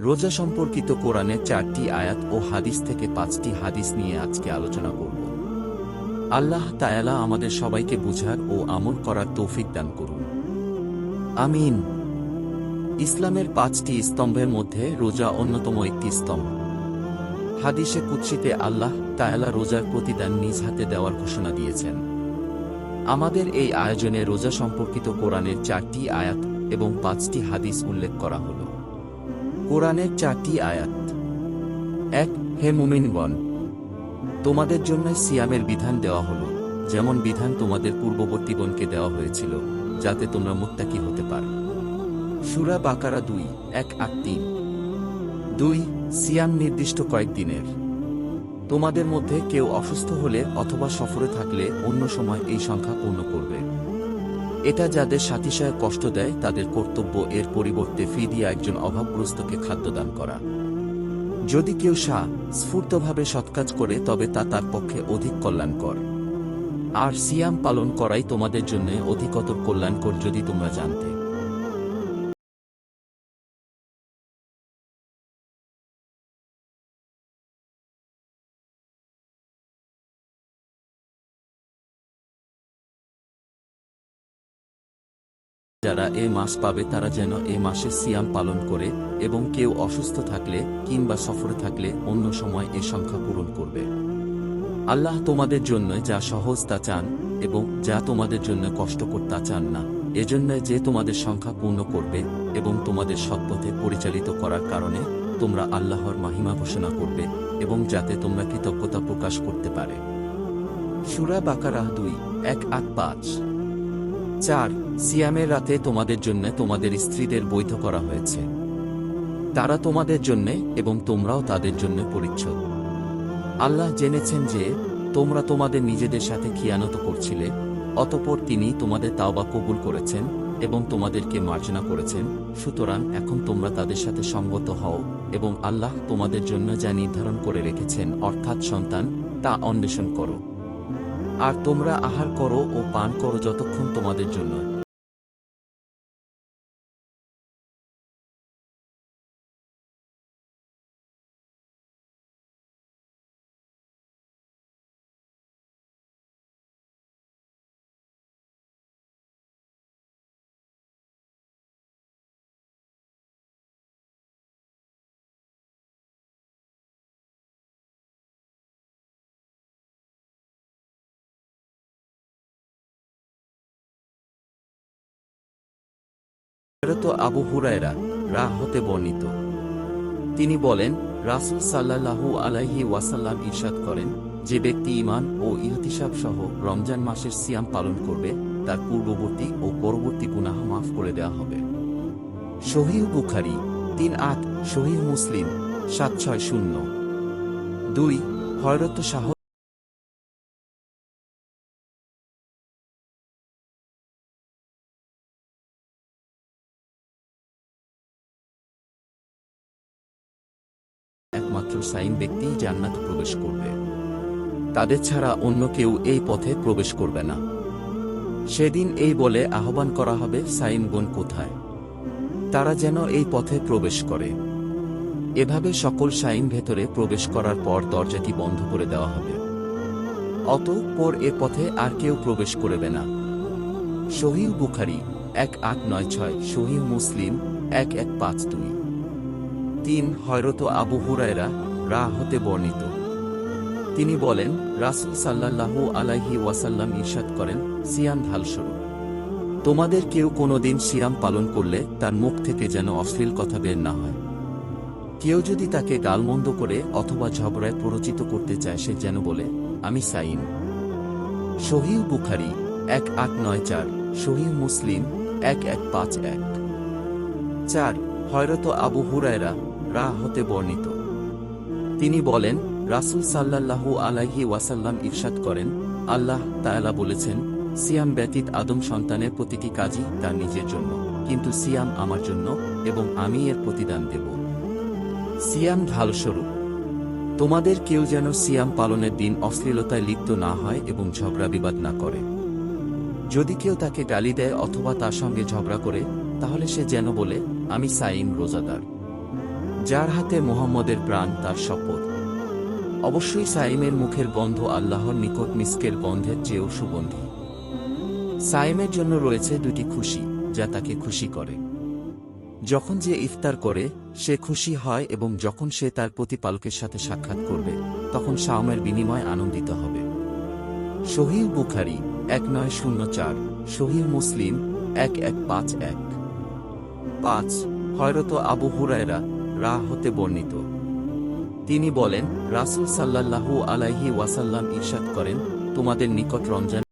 রোজা সম্পর্কিত কোরআনের চারটি আয়াত ও হাদিস থেকে পাঁচটি হাদিস নিয়ে আজকে আলোচনা করব। আল্লাহ তায়ালা আমাদের সবাইকে বুঝার ও আমল করার তৌফিক দান করুন। আমিন। ইসলামের পাঁচটি স্তম্ভের মধ্যে রোজা অন্যতম একটি স্তম্ভ। হাদিসে কুৎসিতে আল্লাহ তায়ালা রোজার প্রতিদান নিজ হাতে দেওয়ার ঘোষণা দিয়েছেন। আমাদের এই আয়োজনে রোজা সম্পর্কিত কোরআনের চারটি আয়াত এবং পাঁচটি হাদিস উল্লেখ করা হল। কোরআনের চারটি আয়াত। এক, হে মুমিনগণ, তোমাদের জন্য সিয়ামের বিধান দেওয়া হলো, যেমন বিধান তোমাদের পূর্ববর্তীগণকে দেওয়া হয়েছিল, যাতে তোমরা মুত্তাকি হতে পারো। সুরা বাকারা দুই, এক আট তিন। দুই, সিয়াম নির্দিষ্ট কয়েকদিনের তোমাদের মধ্যে কেউ অসুস্থ হলে অথবা সফরে থাকলে অন্য সময় এই সংখ্যা পূর্ণ করবে। এটা যাদের সাথীসায় কষ্ট দেয়, তাদের কর্তব্য এর পরিবর্তে ফি দিয়ে একজন অভাবগ্রস্তকে খাদ্যদান করা। যদি কেউ সা, স্ফূর্তভাবে সৎকাজ করে, তবে তা তার পক্ষে অধিক কল্যাণকর। আর সিয়াম পালন করাই তোমাদের জন্য অধিকতর কল্যাণকর যদি তোমরা জানতে। যারা এ মাস পাবে তারা যেন এ মাসে সিয়াম পালন করে এবং কেউ অসুস্থ থাকলে কিংবা সফরে থাকলে অন্য সময় এ সংখ্যা পূরণ করবে। আল্লাহ তোমাদের জন্য যা সহজ তা চান এবং যা তোমাদের জন্য কষ্টকর তা চান না। এজন্য যে তোমাদের সংখ্যা পূর্ণ করবে এবং তোমাদের সৎপথে পরিচালিত করার কারণে তোমরা আল্লাহর মাহিমা ঘোষণা করবে এবং যাতে তোমরা কৃতজ্ঞতা প্রকাশ করতে পারে। সুরা বাকারাহ দুই, এক আট পাঁচ। চার সিয়ামের রাতে তোমাদের জন্য তোমাদের স্ত্রীদের বৈধ করা হয়েছে। তারা তোমাদের জন্য এবং তোমরাও তাদের জন্য পরিচ্ছদ। আল্লাহ জেনেছেন যে তোমরা তোমাদের নিজেদের সাথে খিয়ানত করছিলে, অতপর তিনি তোমাদের তাওবা কবুল করেছেন এবং তোমাদেরকে মার্জনা করেছেন। সুতরাং এখন তোমরা তাদের সাথে সঙ্গত হও এবং আল্লাহ তোমাদের জন্য যা নির্ধারণ করে রেখেছেন, অর্থাৎ সন্তান, তা অন্বেষণ করো। আর তোমরা আহার করো ও পান করো যতক্ষণ তোমাদের জন্য। তো আবু হুরায়রা রা হতে বর্ণিত। তিনি বলেন, রাসূল সাল্লাল্লাহু আলাইহি ওয়াসাল্লাম ইরশাদ করেন, যে ব্যক্তি ঈমান ও ইহতিসাব সহ রমজান মাসের সিয়াম পালন করবে, তার পূর্ববর্তী ও পরবর্তী গুনাহ মাফ করে দেওয়া হবে। শহীহ বুখারি তিন আট শহীহ মুসলিম সাত ছয় শূন্য। দুই, হয়রত শাহ একমাত্র সাইন ব্যক্তিই জান্নাত প্রবেশ করবে। তাদের ছাড়া অন্য কেউ এই পথে প্রবেশ করবে না। সেদিন এই বলে আহ্বান করা হবে সাইনগণ কোথায়? তারা যেন এই পথে প্রবেশ করে। এভাবে সকল সাইন ভেতরে প্রবেশ করার পর দরজাটি বন্ধ করে দেওয়া হবে। অতঃপর এ পথে আর কেউ প্রবেশ করবে না। শহীদ বুখারি, এক আট নয় ছয় শহীদ মুসলিম, এক এক পাঁচ দুই। তিন হয়রত আবু হুরায়রা রা হতে বর্ণিত। তিনি বলেন, রাসুল সাল্লাল্লাহু আলাইহি ওয়াসাল্লাম ইরশাদ করেন, সিয়াম ঢালস্বরূপ। তোমাদের কেউ কোনোদিন সিয়াম পালন করলে তার মুখ থেকে যেন অশ্লীল কথা বের না হয়। কেউ যদি তাকে গালমন্দ করে অথবা ঝগড়ায় প্ররোচিত করতে চায়, সে যেন বলে, আমি সাইন শহীদ বুখারি এক আট নয় চার শহীদ মুসলিম এক এক পাঁচ এক। চার, হয়রত আবু হুরায়রা রা হতে বর্ণিত। তিনি বলেন, রাসূল সাল্লাল্লাহু আলাইহি ওয়াসাল্লাম ইরশাদ করেন, আল্লাহ তায়ালা বলেছেন, সিয়াম ব্যতীত আদম সন্তানের প্রতিটি কাজই তার নিজের জন্য, কিন্তু সিয়াম আমার জন্য এবং আমি এর প্রতিদান দেব। সিয়াম ঢালস্বরূপ, তোমাদের কেউ যেন সিয়াম পালনের দিন অশ্লীলতায় লিপ্ত না হয় এবং ঝগড়া বিবাদ না করে। যদি কেউ তাকে গালি দেয় অথবা তার সঙ্গে ঝগড়া করে, তাহলে সে যেন বলে, আমি সাইম রোজাদার যার হাতে মোহাম্মদের প্রাণ, তার শপথ। অবশ্যই সাইমের মুখের গন্ধ আল্লাহর নিকট মিস্কের গন্ধের চেয়েও সুগন্ধি। সাইমের জন্য রয়েছে দুটি খুশি, যা তাকে খুশি করে। যখন যে ইফতার করে, সে খুশি হয় এবং যখন সে তার প্রতিপালকের সাথে সাক্ষাৎ করবে, তখন শাওমের বিনিময় আনন্দিত হবে। শহীদ বুখারি এক নয় শূন্য চার শহীদ মুসলিম এক এক পাঁচ এক। পাঁচ, হয়রত আবু হুরায়রা রা হতে বর্ণিত। তিনি বলেন রাসুল সাল্লাল্লাহু আলাইহি ওয়াসাল্লাম ইরশাদ করেন তোমাদের নিকট রমজান